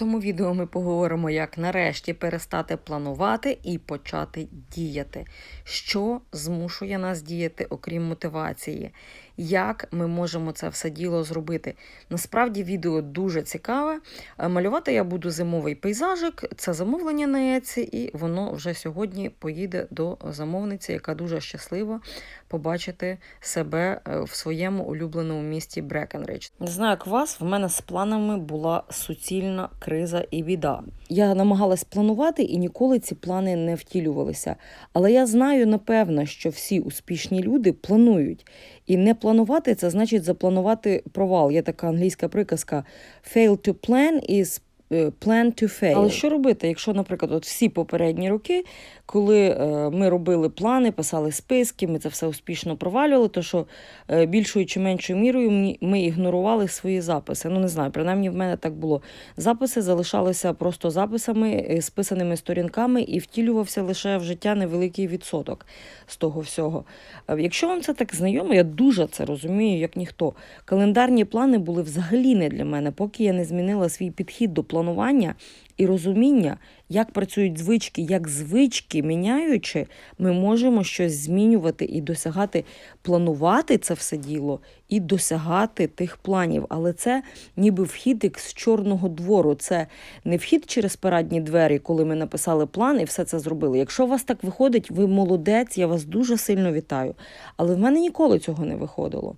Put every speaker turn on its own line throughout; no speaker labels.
цьому відео ми поговоримо, як нарешті перестати планувати і почати діяти. Що змушує нас діяти, окрім мотивації? Як ми можемо це все діло зробити? Насправді відео дуже цікаве. Е, Малювати я буду зимовий пейзажик. Це замовлення на Еці, і воно вже сьогодні поїде до замовниці, яка дуже щаслива побачити себе е, в своєму улюбленому місті Брекенридж. Не знаю, як вас, в мене з планами була суцільна криза і біда. Я намагалась планувати, і ніколи ці плани не втілювалися. Але я знаю напевно, що всі успішні люди планують. І не планувати це значить запланувати провал. Є така англійська приказка fail to plan is plan to fail. Але що робити, якщо, наприклад, от всі попередні роки, коли е, ми робили плани, писали списки, ми це все успішно провалювали, то що е, більшою чи меншою мірою ми- ігнорували свої записи. Ну не знаю, принаймні в мене так було. Записи залишалися просто записами, е, списаними сторінками, і втілювався лише в життя невеликий відсоток з того всього. Е, Якщо вам це так знайомо, я дуже це розумію, як ніхто. Календарні плани були взагалі не для мене, поки я не змінила свій підхід до планування і розуміння, як працюють звички, як звички міняючи, ми можемо щось змінювати і досягати, планувати це все діло і досягати тих планів. Але це ніби вхід з чорного двору. Це не вхід через парадні двері, коли ми написали план і все це зробили. Якщо у вас так виходить, ви молодець, я вас дуже сильно вітаю. Але в мене ніколи цього не виходило.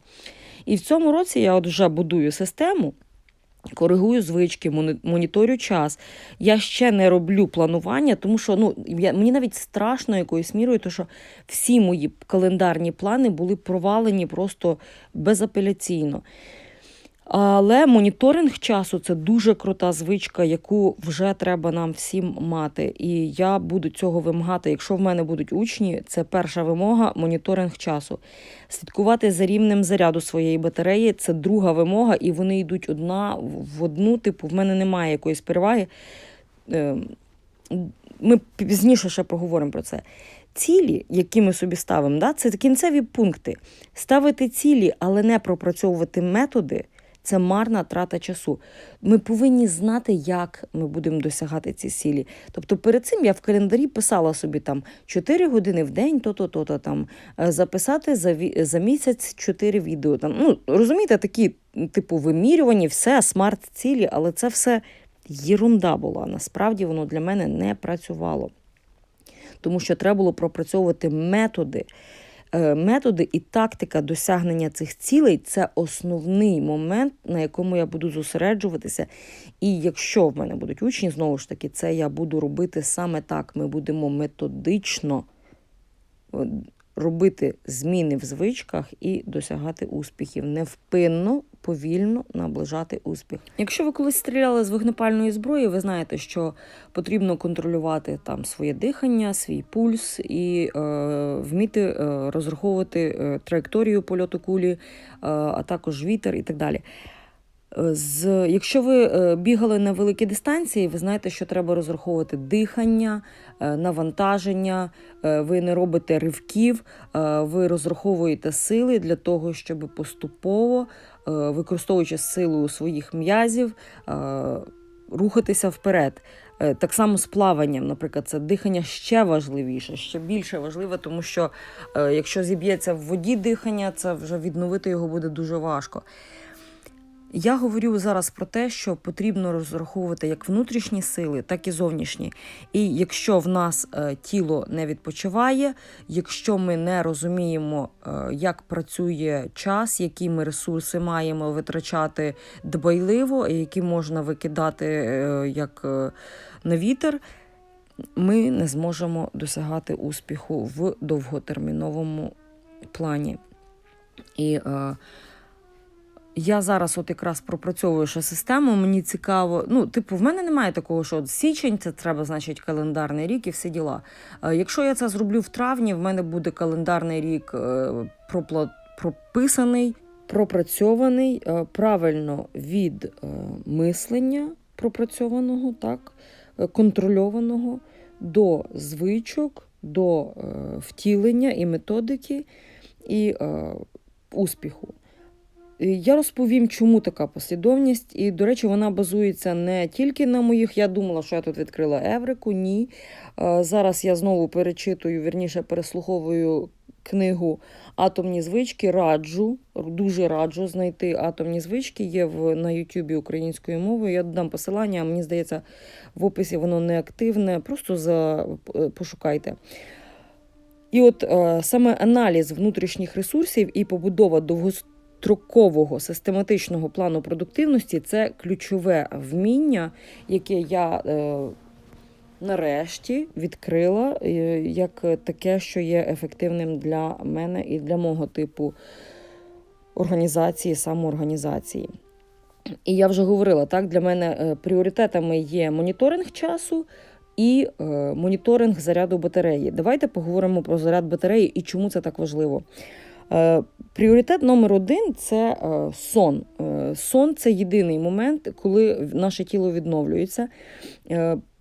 І в цьому році я от вже будую систему. Коригую звички, моніторю час. Я ще не роблю планування, тому що ну, я, мені навіть страшно якоюсь мірою, тому що всі мої календарні плани були провалені просто безапеляційно. Але моніторинг часу це дуже крута звичка, яку вже треба нам всім мати. І я буду цього вимагати. Якщо в мене будуть учні, це перша вимога моніторинг часу. Слідкувати за рівнем заряду своєї батареї це друга вимога, і вони йдуть одна в одну. Типу, в мене немає якоїсь переваги. Е, Ми пізніше ще поговоримо про це. Цілі, які ми собі ставимо, да, це кінцеві пункти. Ставити цілі, але не пропрацьовувати методи це марна трата часу. Ми повинні знати, як ми будемо досягати ці цілі. Тобто перед цим я в календарі писала собі там 4 години в день, то-то, то-то там е, записати за, за місяць 4 відео. Там, ну, розумієте, такі, типу, вимірювані, все, смарт-цілі, але це все єрунда була. Насправді воно для мене не працювало. Тому що треба було пропрацьовувати методи. Е, Методи і тактика досягнення цих цілей це основний момент, на якому я буду зосереджуватися. І якщо в мене будуть учні, знову ж таки, це я буду робити саме так. Ми будемо методично е, робити зміни в звичках і досягати успіхів. Невпинно, повільно наближати успіх. Якщо ви колись стріляли з вогнепальної зброї, ви знаєте, що потрібно контролювати там своє дихання, свій пульс і е, вміти е, розраховувати е, траєкторію польоту кулі, е, а також вітер і так далі. Е, З, якщо ви е, бігали на великі дистанції, ви знаєте, що треба розраховувати дихання, е, навантаження, ви не робите ривків, ви розраховуєте сили для того, щоб поступово, використовуючи силу своїх м'язів, е, рухатися вперед. Е, Так само з плаванням, наприклад, це дихання ще важливіше, ще більше важливе, тому що е, якщо зіб'ється в воді дихання, це вже відновити його буде дуже важко. Я говорю зараз про те, що потрібно розраховувати як внутрішні сили, так і зовнішні. І якщо в нас е, тіло не відпочиває, якщо ми не розуміємо, е, як працює час, які ми ресурси маємо витрачати дбайливо, які можна викидати е, як на вітер, ми не зможемо досягати успіху в довготерміновому плані. І е, я зараз от якраз пропрацьовую ще систему, мені цікаво. Ну, типу, в мене немає такого, що от січень це треба, значить, календарний рік і всі діла. Е, Якщо я це зроблю в травні, в мене буде календарний рік е, прописаний, пропрацьований е, правильно від мислення пропрацьованого, так, контрольованого до звичок, до втілення і методики і успіху. Я розповім, чому така послідовність. І, до речі, вона базується не тільки на моїх. Я думала, що я тут відкрила Еврику. Ні. Е, Зараз я знову перечитую, вірніше переслуховую книгу Атомні звички. Раджу, дуже раджу знайти атомні звички. Є в, на Ютубі українською мовою. Я додам посилання, мені здається, в описі воно не активне. Просто за, е, пошукайте. І от е, саме аналіз внутрішніх ресурсів і побудова довгострокового систематичного плану продуктивності це ключове вміння, яке я е, нарешті відкрила е, як таке, що є ефективним для мене і для мого типу організації, самоорганізації. І я вже говорила, так, для мене е, пріоритетами є моніторинг часу і е, моніторинг заряду батареї. Давайте поговоримо про заряд батареї і чому це так важливо. Е, пріоритет номер один це е, сон. Е, сон це єдиний момент, коли наше тіло відновлюється.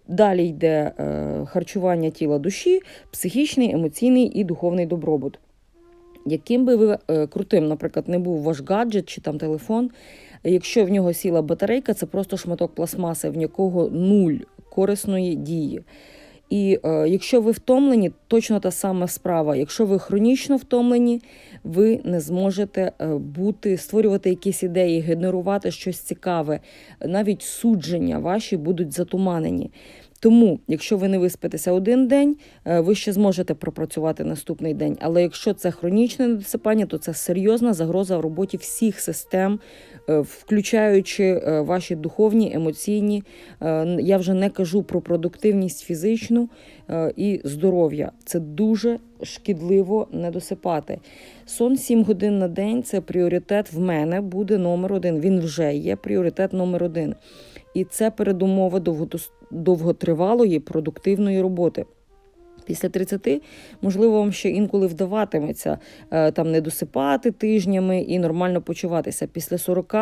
Далі йде харчування тіла душі, психічний, емоційний і духовний добробут. Яким би ви крутим, наприклад, не був ваш гаджет чи там телефон, якщо в нього сіла батарейка, це просто шматок пластмаси, в якого нуль корисної дії. І е, якщо ви втомлені, точно та сама справа. Якщо ви хронічно втомлені, ви не зможете е, бути, створювати якісь ідеї, генерувати щось цікаве, навіть судження ваші будуть затуманені. Тому, якщо ви не виспитеся один день, е, ви ще зможете пропрацювати наступний день. Але якщо це хронічне недосипання, то це серйозна загроза в роботі всіх систем, е, включаючи е, ваші духовні, емоційні. Я вже не кажу про продуктивність фізичну і здоров'я. Це дуже шкідливо не досипати. Сон 7 годин на день це пріоритет в мене буде номер один. Він вже є пріоритет номер один. І це передумова довготривалої продуктивної роботи. Після 30, можливо, вам ще інколи вдаватиметься е, там не досипати тижнями і нормально почуватися. Після 40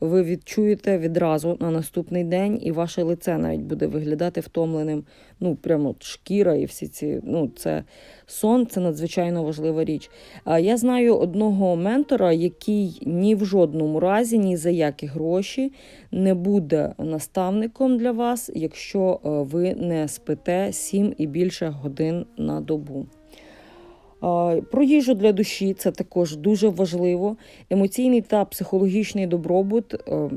ви відчуєте відразу на наступний день, і ваше лице навіть буде виглядати втомленим. Ну, прямо от шкіра і всі ці. Ну, це сон це надзвичайно важлива річ. А я знаю одного ментора, який ні в жодному разі, ні за які гроші не буде наставником для вас, якщо е, ви не спите 7 і більше годин на добу. Про їжу для душі це також дуже важливо. Емоційний та психологічний добробут е,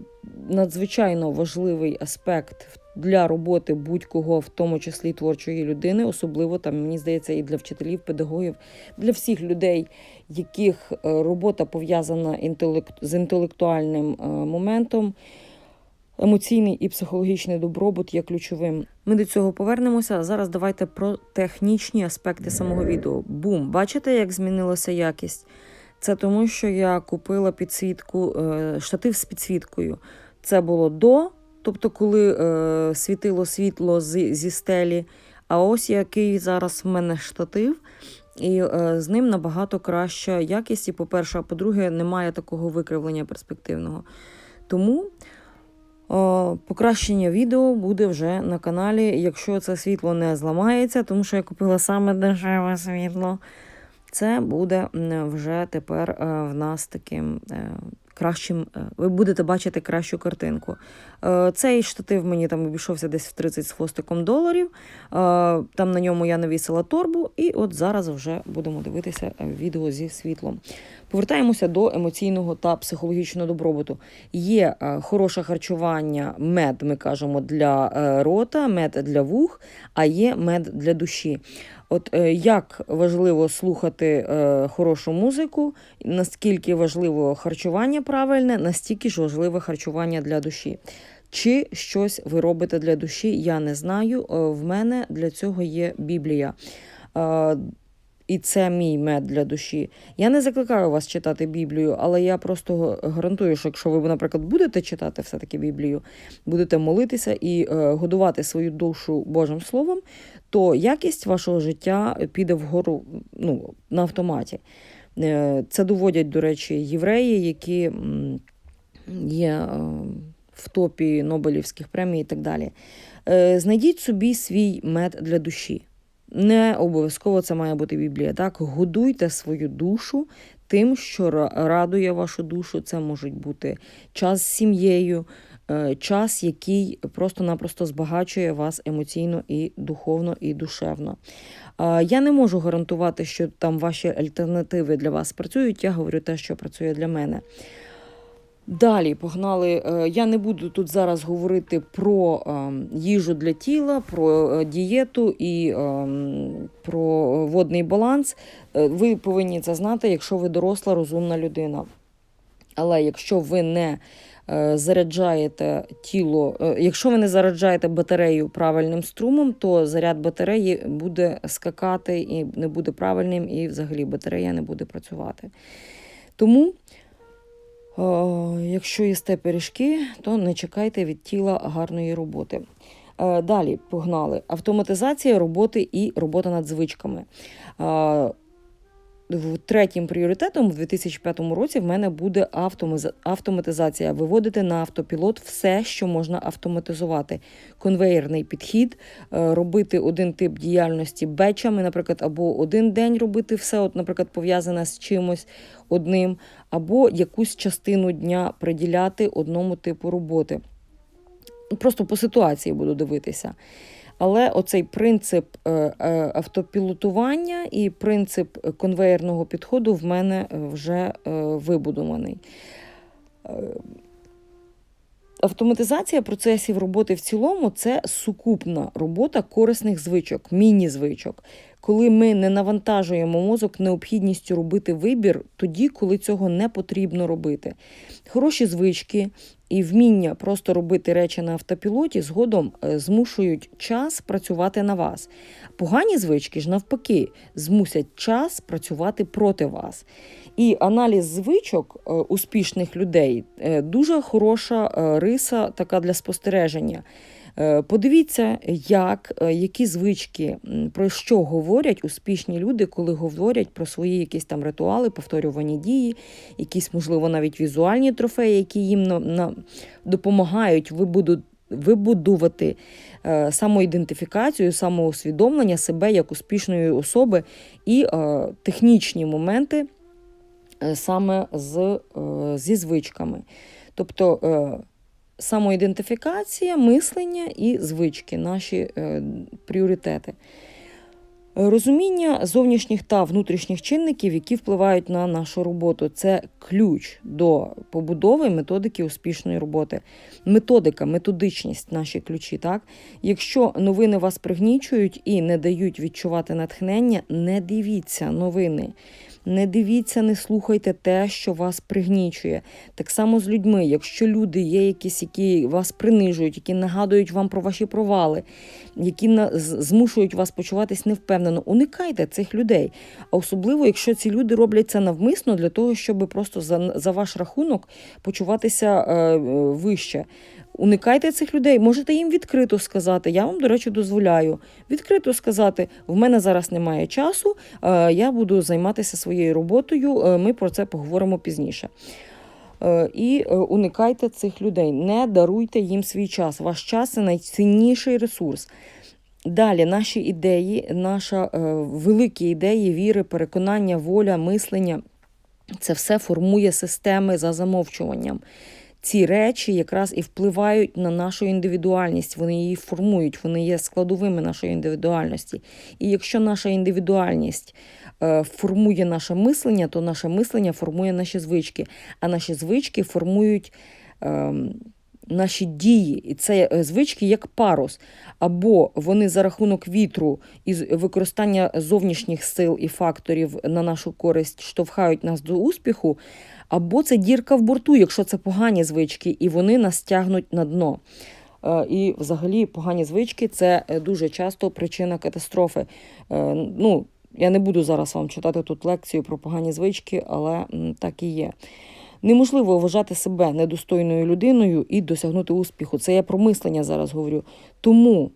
надзвичайно важливий аспект для роботи будь-кого, в тому числі творчої людини, особливо там, мені здається, і для вчителів, педагогів, для всіх людей, яких е, робота пов'язана з інтелектуальним е, моментом. Емоційний і психологічний добробут є ключовим. Ми до цього повернемося. Зараз давайте про технічні аспекти самого відео. Бум! Бачите, як змінилася якість? Це тому, що я купила підсвітку, е, штатив з підсвіткою. Це було до, тобто, коли е, світило світло з, зі стелі. А ось який зараз в мене штатив, і е, з ним набагато краща якість. І, по-перше, а по-друге, немає такого викривлення перспективного. Тому. О, Покращення відео буде вже на каналі, якщо це світло не зламається, тому що я купила саме дешеве світло. Це буде вже тепер е, в нас таким е, кращим. е, Ви будете бачити кращу картинку. Е, Цей штатив мені там обійшовся десь в 30 з хвостиком доларів. Е, Там на ньому я навісила торбу, і от зараз вже будемо дивитися відео зі світлом. Повертаємося до емоційного та психологічного добробуту. Є хороше харчування, мед, ми кажемо, для рота, мед для вух, а є мед для душі. От е, як важливо слухати е, хорошу музику, наскільки важливо харчування правильне, настільки ж важливе харчування для душі. Чи щось ви робите для душі, я не знаю. Е, В мене для цього є Біблія. І це мій мед для душі. Я не закликаю вас читати Біблію, але я просто гарантую, що якщо ви, наприклад, будете читати все-таки Біблію, будете молитися і е, годувати свою душу Божим Словом, то якість вашого життя піде вгору ну, на автоматі. Е, Це доводять, до речі, євреї, які є е, в топі Нобелівських премій і так далі. Знайдіть собі свій мед для душі. Не обов'язково це має бути Біблія. Так, годуйте свою душу тим, що радує вашу душу. Це можуть бути час з сім'єю, е, час, який просто-напросто збагачує вас емоційно і духовно, і душевно. Я не можу гарантувати, що там ваші альтернативи для вас працюють. Я говорю те, що працює для мене. Далі погнали. Е, Я не буду тут зараз говорити про ем, їжу для тіла, про е, дієту і ем, про водний баланс. Е, Ви повинні це знати, якщо ви доросла, розумна людина. Але якщо ви не заряджаєте тіло, якщо ви не заряджаєте батарею правильним струмом, то заряд батареї буде скакати і не буде правильним, і взагалі батарея не буде працювати. Тому. Е, Якщо їсте пиріжки, то не чекайте від тіла гарної роботи. Е, Далі погнали. Автоматизація роботи і робота над звичками. Третім пріоритетом в 2005 році в мене буде автоматизація. Виводити на автопілот все, що можна автоматизувати. Конвейерний підхід, е, робити один тип діяльності бечами, наприклад, або один день робити все, от, наприклад, пов'язане з чимось одним, або якусь частину дня приділяти одному типу роботи. Просто по ситуації буду дивитися. Але оцей принцип е, е, автопілотування і принцип конвеєрного підходу в мене е, вже вибудований. Автоматизація процесів роботи в цілому це сукупна робота корисних звичок, міні-звичок, коли ми не навантажуємо мозок необхідністю робити вибір тоді, коли цього не потрібно робити. Хороші звички і вміння просто робити речі на автопілоті згодом е, змушують час працювати на вас. Погані звички ж навпаки змусять час працювати проти вас. І аналіз звичок е, успішних людей е, дуже хороша е, риса така для спостереження. Подивіться, як, які звички, про що говорять успішні люди, коли говорять про свої якісь там ритуали, повторювані дії, якісь, можливо, навіть візуальні трофеї, які їм на, на, допомагають вибуду, вибудувати е, самоідентифікацію, самоусвідомлення себе як успішної особи і технічні моменти саме з, е, зі звичками. Тобто е, самоідентифікація, мислення і звички наші е, пріоритети. Е, Розуміння зовнішніх та внутрішніх чинників, які впливають на нашу роботу, це ключ до побудови методики успішної роботи. Методика, методичність наші ключі. Так? Якщо новини вас пригнічують і не дають відчувати натхнення, не дивіться новини. Не дивіться, не слухайте те, що вас пригнічує. Так само з людьми. Якщо люди є якісь, які вас принижують, які нагадують вам про ваші провали, які змушують вас почуватись невпевнено, уникайте цих людей. А особливо, якщо ці люди роблять це навмисно для того, щоб просто за, за ваш рахунок почуватися е, е, вище. Уникайте цих людей, можете їм відкрито сказати. Я вам, до речі, дозволяю відкрито сказати: в мене зараз немає часу, е, я буду займатися своєю роботою. е, Ми про це поговоримо пізніше. Е, І уникайте цих людей, не даруйте їм свій час. Ваш час це найцінніший ресурс. Далі наші ідеї, наша великі ідеї, віри, переконання, воля, мислення це все формує системи за замовчуванням. Ці речі якраз і впливають на нашу індивідуальність, вони її формують, вони є складовими нашої індивідуальності. І якщо наша індивідуальність е, формує наше мислення, то наше мислення формує наші звички, а наші звички формують. Наші дії, і це е, звички як парус, або вони за рахунок вітру і використання зовнішніх сил і факторів на нашу користь штовхають нас до успіху, або це дірка в борту, якщо це погані звички, і вони нас тягнуть на дно. Е, І взагалі погані звички це е, дуже часто причина катастрофи. Ну, я не буду зараз вам читати тут лекцію про погані звички, але так і є. Неможливо вважати себе недостойною людиною і досягнути успіху. Це я про мислення зараз говорю. Тому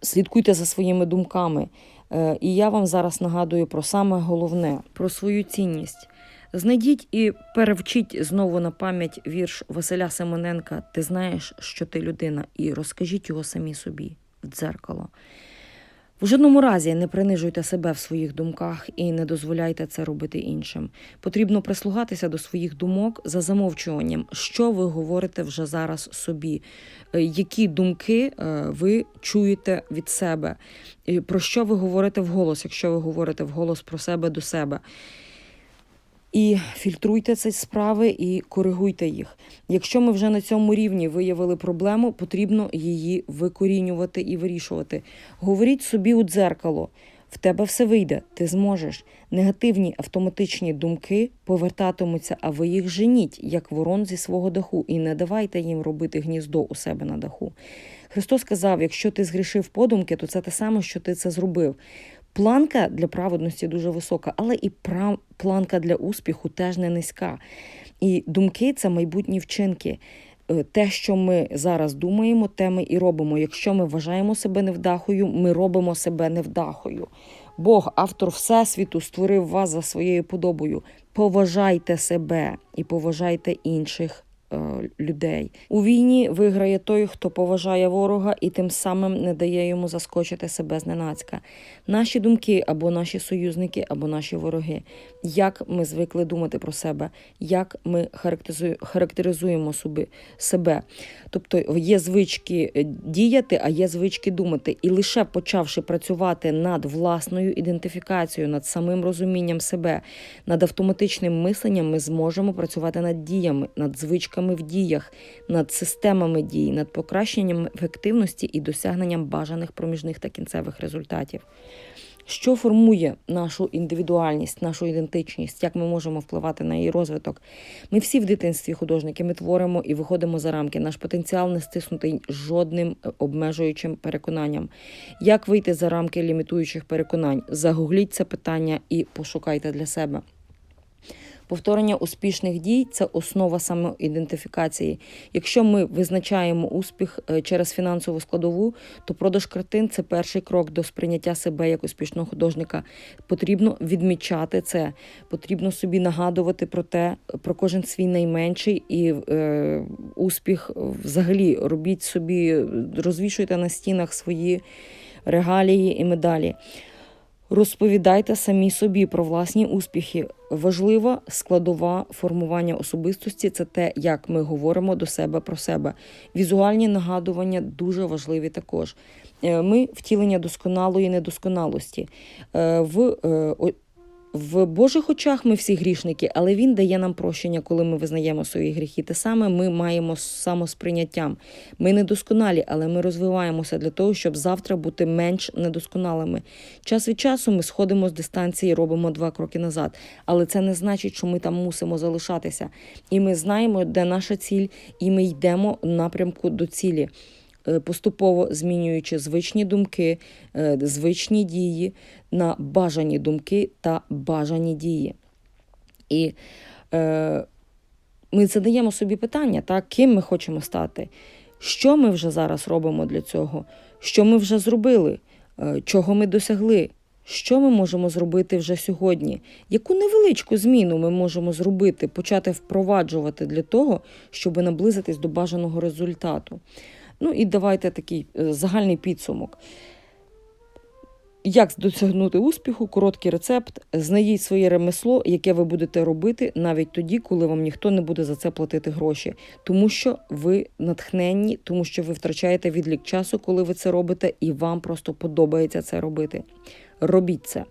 слідкуйте за своїми думками. Е, І я вам зараз нагадую про саме головне, про свою цінність. Знайдіть і перевчіть знову на пам'ять вірш Василя Семененка Ти знаєш, що ти людина, і розкажіть його самі собі в дзеркало. В жодному разі не принижуйте себе в своїх думках і не дозволяйте це робити іншим. Потрібно прислухатися до своїх думок за замовчуванням, що ви говорите вже зараз собі, е, які думки е, ви чуєте від себе, про що ви говорите вголос, якщо ви говорите вголос про себе до себе. І фільтруйте ці справи і коригуйте їх. Якщо ми вже на цьому рівні виявили проблему, потрібно її викорінювати і вирішувати. Говоріть собі у дзеркало. В тебе все вийде, ти зможеш. Негативні автоматичні думки повертатимуться, а ви їх женіть, як ворон зі свого даху, і не давайте їм робити гніздо у себе на даху. Христос сказав: якщо ти згрішив подумки, то це те саме, що ти це зробив. Планка для праведності дуже висока, але і планка для успіху теж не низька. І думки це майбутні вчинки. Е, Те, що ми зараз думаємо, те ми і робимо. Якщо ми вважаємо себе невдахою, ми робимо себе невдахою. Бог, автор Всесвіту, створив вас за своєю подобою. Поважайте себе і поважайте інших людей. У війні виграє той, хто поважає ворога і тим самим не дає йому заскочити себе зненацька. Наші думки або наші союзники, або наші вороги. Як ми звикли думати про себе, як ми характеризує- характеризуємо себе. Тобто є звички е, діяти, а є звички думати. І лише почавши працювати над власною ідентифікацією, над самим розумінням себе, над автоматичним мисленням, ми зможемо працювати над діями, над звичками в діях, над системами дій, над покращенням ефективності і досягненням бажаних проміжних та кінцевих результатів. Що формує нашу індивідуальність, нашу ідентичність, як ми можемо впливати на її розвиток? Ми всі в дитинстві художники, ми творимо і виходимо за рамки. Наш потенціал не стиснутий жодним е, обмежуючим переконанням. Як вийти за рамки лімітуючих переконань? Загугліть це питання і пошукайте для себе. Повторення успішних дій це основа самоідентифікації. Якщо ми визначаємо успіх е, через фінансову складову, то продаж картин це перший крок до сприйняття себе як успішного художника. Потрібно відмічати це, потрібно собі нагадувати про те, про кожен свій найменший і е, успіх взагалі робіть собі, розвішуйте на стінах свої регалії і медалі. Розповідайте самі собі про власні успіхи. Важлива складова формування особистості це те, як ми говоримо до себе про себе. Візуальні нагадування дуже важливі також. Е, Ми втілення досконалої недосконалості. Е, В, е, в Божих очах ми всі грішники, але Він дає нам прощення, коли ми визнаємо свої гріхи. Те саме ми маємо самосприйняттям. Ми недосконалі, але ми розвиваємося для того, щоб завтра бути менш недосконалими. Час від часу ми сходимо з дистанції, робимо два кроки назад. Але це не значить, що ми там мусимо залишатися. І ми знаємо, де наша ціль, і ми йдемо напрямку до цілі. Е, Поступово змінюючи звичні думки, е, звичні дії на бажані думки та бажані дії. І е, ми задаємо собі питання, так, ким ми хочемо стати, що ми вже зараз робимо для цього, що ми вже зробили, е, чого ми досягли, що ми можемо зробити вже сьогодні, яку невеличку зміну ми можемо зробити, почати впроваджувати для того, щоб наблизитись до бажаного результату. Ну і давайте такий е, загальний підсумок. Як досягнути успіху? Короткий рецепт. Знайдіть своє ремесло, яке ви будете робити навіть тоді, коли вам ніхто не буде за це платити гроші, тому що ви натхненні, тому що ви втрачаєте відлік часу, коли ви це робите, і вам просто подобається це робити. Робіть це.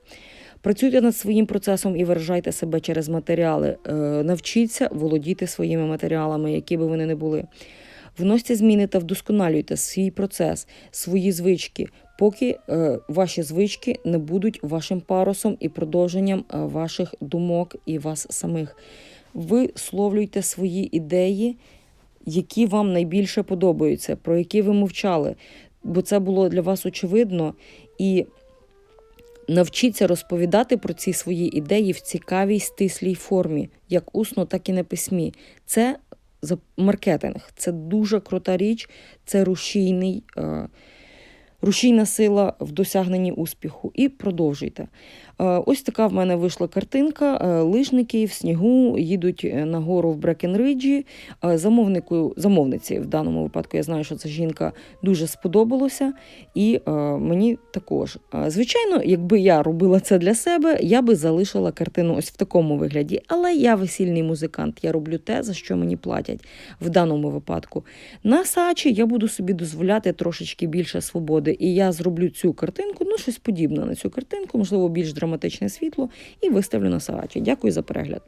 Працюйте над своїм процесом і виражайте себе через матеріали. Е, Навчіться володіти своїми матеріалами, які би вони не були. Вносьте зміни та вдосконалюйте свій процес, свої звички, поки е, ваші звички не будуть вашим парусом і продовженням е, ваших думок і вас самих. Висловлюйте свої ідеї, які вам найбільше подобаються, про які ви мовчали, бо це було для вас очевидно. І навчіться розповідати про ці свої ідеї в цікавій стислій формі, як усно, так і на письмі. Це за маркетинг. Це дуже крута річ, це рушійний, е, рушійна сила в досягненні успіху. І продовжуйте. Ось така в мене вийшла картинка. Е, Лижники в снігу їдуть е, на гору в Брекенриджі. Е, Замовнику, замовниці в даному випадку я знаю, що це жінка дуже сподобалося, і е, мені також. Е, Звичайно, якби я робила це для себе, я би залишила картину ось в такому вигляді. Але я весільний музикант, я роблю те, за що мені платять в даному випадку. На сачі я буду собі дозволяти трошечки більше свободи, і я зроблю цю картинку, ну щось подібне на цю картинку, можливо, більш драматичне світло, і виставлю на салаті. Дякую за перегляд.